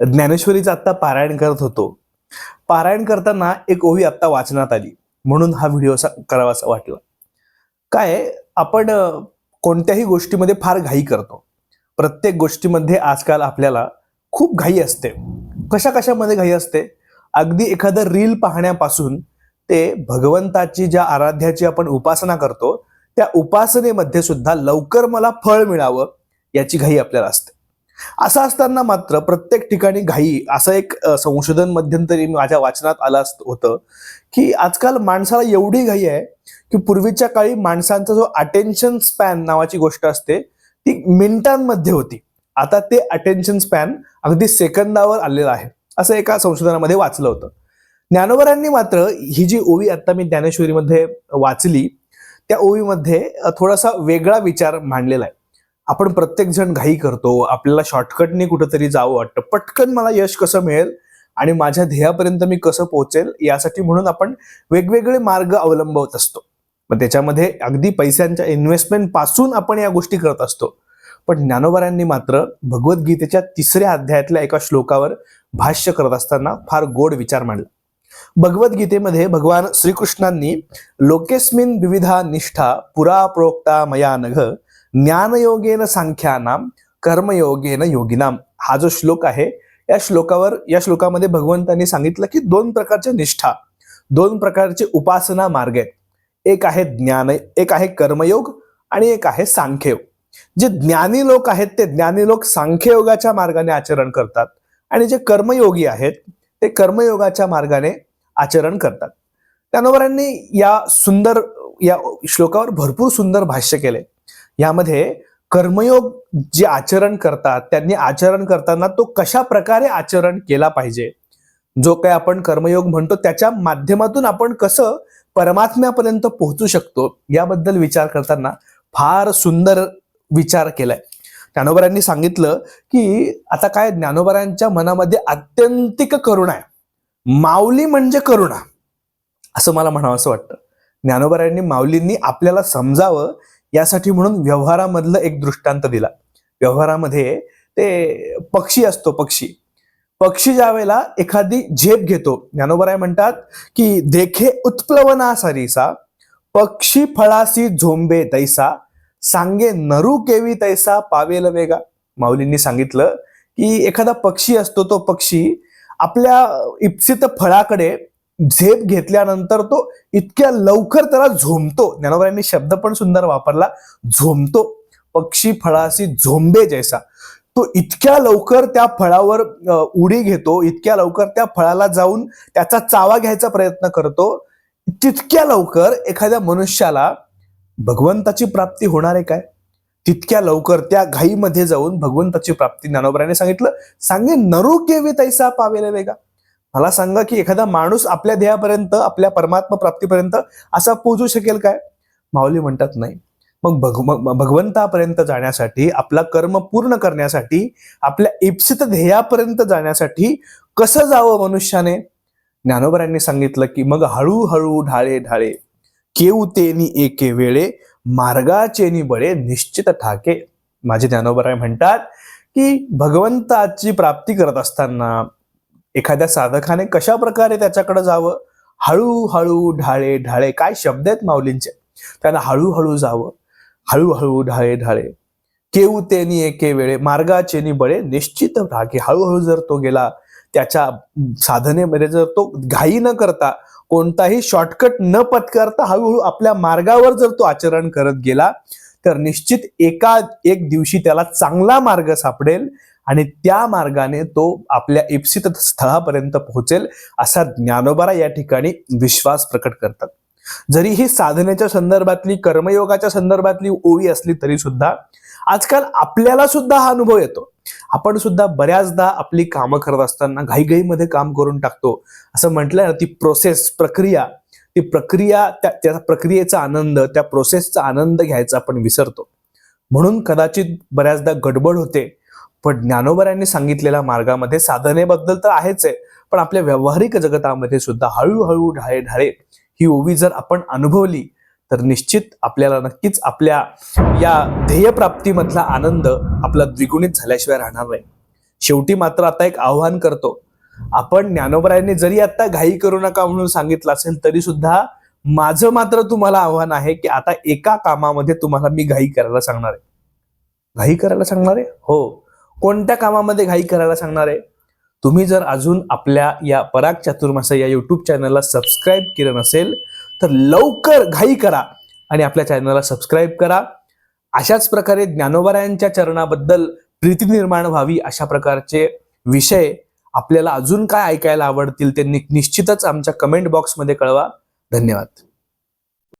ज्ञानेश्वरीचं आत्ता पारायण करत होतो. पारायण करताना एक ओवी आत्ता वाचनात आली. म्हणून हा व्हिडिओ करावासा वाटला. काय आपण कोणत्याही गोष्टीमध्ये फार घाई करतो. प्रत्येक गोष्टीमध्ये आजकाल आपल्याला खूप घाई असते. कशा कशामध्ये घाई असते? अगदी एखादं रील पाहण्यापासून ते भगवंताची ज्या आराध्याची आपण उपासना करतो त्या उपासनेमध्ये सुद्धा लवकर मला फळ मिळावं याची घाई आपल्याला असते. असं असताना मात्र प्रत्येक ठिकाणी घाई असं एक संशोधन मध्यंतरी माझ्या वाचनात आलं होतं की आजकाल माणसाला एवढी घाई आहे की पूर्वीच्या काळी माणसांचा जो अटेन्शन स्पॅन नावाची गोष्ट असते ती मिनिटांमध्ये होती. आता ते अटेन्शन स्पॅन अगदी सेकंदावर आलेलं आहे. असं एका संशोधनामध्ये वाचलं होतं. ज्ञानोबरांनी मात्र ही जी ओवी आता मी ज्ञानेश्वरीमध्ये वाचली त्या ओवीमध्ये थोडासा वेगळा विचार मांडलेला आहे. आपण प्रत्येक जण घाई करतो आपल्याला शॉर्टकटने कुठंतरी जावं वाटतं. पटकन मला यश कसं मिळेल आणि माझ्या ध्येयापर्यंत मी कसं पोहोचेल यासाठी म्हणून आपण वेगवेगळे मार्ग अवलंबवत असतो. मग त्याच्यामध्ये अगदी पैशांच्या इन्व्हेस्टमेंटपासून आपण या गोष्टी करत असतो. पण ज्ञानोबरांनी मात्र भगवद्गीतेच्या तिसऱ्या अध्यायातल्या एका श्लोकावर भाष्य करत असताना फार गोड विचार मांडला. भगवद्गीतेमध्ये भगवान श्रीकृष्णांनी लोकेस्मिन विविधा निष्ठा पुरा प्रोक्ता मया नघ ज्ञानयोगेन सांख्यानाम कर्मयोगेन योगिनाम हा जो श्लोक आहे या श्लोकावर या श्लोकामध्ये भगवंतांनी सांगितलं की दोन प्रकारच्या निष्ठा दोन प्रकारचे उपासना मार्ग आहेत. एक आहे ज्ञान एक आहे कर्मयोग आणि एक आहे सांख्ययोग. जे ज्ञानी लोक आहेत ते ज्ञानी लोक सांख्ययोगाच्या मार्गाने आचरण करतात आणि जे कर्मयोगी आहेत ते कर्मयोगाच्या मार्गाने आचरण करतात. त्यानोबरांनी या सुंदर या श्लोकावर भरपूर सुंदर भाष्य केले यामध्ये कर्मयोग जे आचरण करतात त्यांनी आचरण करताना तो कशा प्रकारे आचरण केला पाहिजे? जो काही आपण कर्मयोग म्हणतो त्याच्या माध्यमातून आपण कसं परमात्म्यापर्यंत पोहोचू शकतो? याबद्दल विचार करताना फार सुंदर विचार केलाय. ज्ञानोबरांनी सांगितलं की आता काय ज्ञानोबरांच्या मनामध्ये आत्यंतिक करुणा आहे. माऊली म्हणजे करुणा. असं मला म्हणावं असं वाटतं. ज्ञानोबरांनी माऊलींनी आपल्याला समजावं यासाठी म्हणून व्यवहारामधलं एक दृष्टांत दिला. व्यवहारामध्ये ते पक्षी असतो पक्षी. पक्षी ज्या वेळेला एखादी झेप घेतो ज्ञानोबराय म्हणतात की देखे उत्प्लवना सरीसा पक्षी फळासी झोंबे तैसा सांगे नरू केवी तैसा पावेल वेगा. माऊलींनी सांगितलं की एखादा पक्षी असतो तो पक्षी आपल्या इप्सित फळाकडे झेप घेतल्यानंतर तो इतक्या लवकर त्याला झोंबतो ज्ञानोबरायांनी शब्द पण सुंदर वापरला. झोंबतो पक्षी फळाशी झोंबे जैसा. तो इतक्या लवकर त्या फळावर उडी घेतो इतक्या लवकर त्या फळाला जाऊन त्याचा चावा घ्यायचा प्रयत्न करतो. तितक्या लवकर एखाद्या मनुष्याला भगवंताची प्राप्ती होणार आहे काय? तितक्या लवकर त्या घाईमध्ये जाऊन भगवंताची प्राप्ती ज्ञानोबराने सांगितलं. सांगे नरू केवी तैसा पावेले वेगा. मला सांगा की एखादा माणूस आपल्या ध्येयापर्यंत आपल्या परमात्मा प्राप्तीपर्यंत असा पोहोचू शकेल काय? माऊली म्हणतात नाही. मग भग भगवंतापर्यंत जाण्यासाठी आपला कर्म पूर्ण करण्यासाठी आपल्या इप्सित ध्येयापर्यंत जाण्यासाठी कसं जावं मनुष्याने? ज्ञानोबरांनी सांगितलं की मग हळूहळू ढाळे ढाळे केऊ तेनी एके वेळे मार्गाचेनी बळे निश्चित ठाके. माझे ज्ञानोबराय म्हणतात की भगवंताची प्राप्ती करत असताना एखाद्या साधकाने कशा प्रकारे त्याच्याकडे जावं? हळूहळू ढाळे ढाळे काय शब्द आहेत माऊलींचे? त्यांना हळूहळू जावं. हळूहळू ढाळे ढाळे. केऊ तेनी एके वेळे मार्गाचेनी बळे निश्चित रागे. हळूहळू जर तो गेला त्याच्या साधनेमध्ये जर तो घाई न करता कोणताही शॉर्टकट न पत्करता हळूहळू आपल्या मार्गावर जर तो आचरण करत गेला तर निश्चित एका एक दिवशी त्याला चांगला मार्ग सापडेल आणि त्या मार्गाने तो आपल्या इप्सित स्थळापर्यंत पोहोचेल असा ज्ञानोबारा या ठिकाणी विश्वास प्रकट करतात. जरी ही साधनेच्या संदर्भातली कर्मयोगाच्या संदर्भातली ओवी असली तरी सुद्धा आजकाल आपल्याला सुद्धा हा अनुभव येतो. आपण सुद्धा बऱ्याचदा आपली कामं करत असताना घाईघाईमध्ये काम करून टाकतो. असं म्हटलं ना ती प्रोसेस प्रक्रिया ती प्रक्रिया त्या त्या प्रक्रियेचा आनंद त्या प्रोसेसचा आनंद घ्यायचा आपण विसरतो. म्हणून कदाचित बऱ्याचदा गडबड होते पण ज्ञानोबऱ्यांनी सांगितलेल्या मार्गामध्ये साधनेबद्दल तर आहेच आहे पण आपल्या व्यावहारिक जगतामध्ये सुद्धा हळूहळू ढाळे ढाळे ही ओवी जर आपण अनुभवली तर निश्चित आपल्याला नक्कीच आपल्या या ध्येयप्राप्तीमधला आनंद आपला द्विगुणित झाल्याशिवाय राहणार नाही. शेवटी मात्र आता एक आव्हान करतो आपण ज्ञानोबरायांनी जरी आता घाई करू नका म्हणून सांगितलं असेल तरी सुद्धा माझं मात्र तुम्हाला आव्हान आहे की आता एका कामामध्ये तुम्हाला मी घाई करायला सांगणार आहे. घाई करायला सांगणार आहे? हो. कोणत्या कामामध्ये घाई करायला सांगणार आहे? तुम्ही जर अजून आपल्या या पराग चातुर्मासा या युट्यूब चॅनलला सबस्क्राईब केलं नसेल तर लवकर घाई करा आणि आपल्या चॅनलला सबस्क्राईब करा. अशाच प्रकारे ज्ञानोबरायांच्या चरणाबद्दल प्रीती निर्माण व्हावी अशा प्रकारचे विषय आपल्याला अजून काय ऐकायला आवडतील ते निश्चितच आमच्या कमेंट बॉक्समध्ये कळवा. धन्यवाद.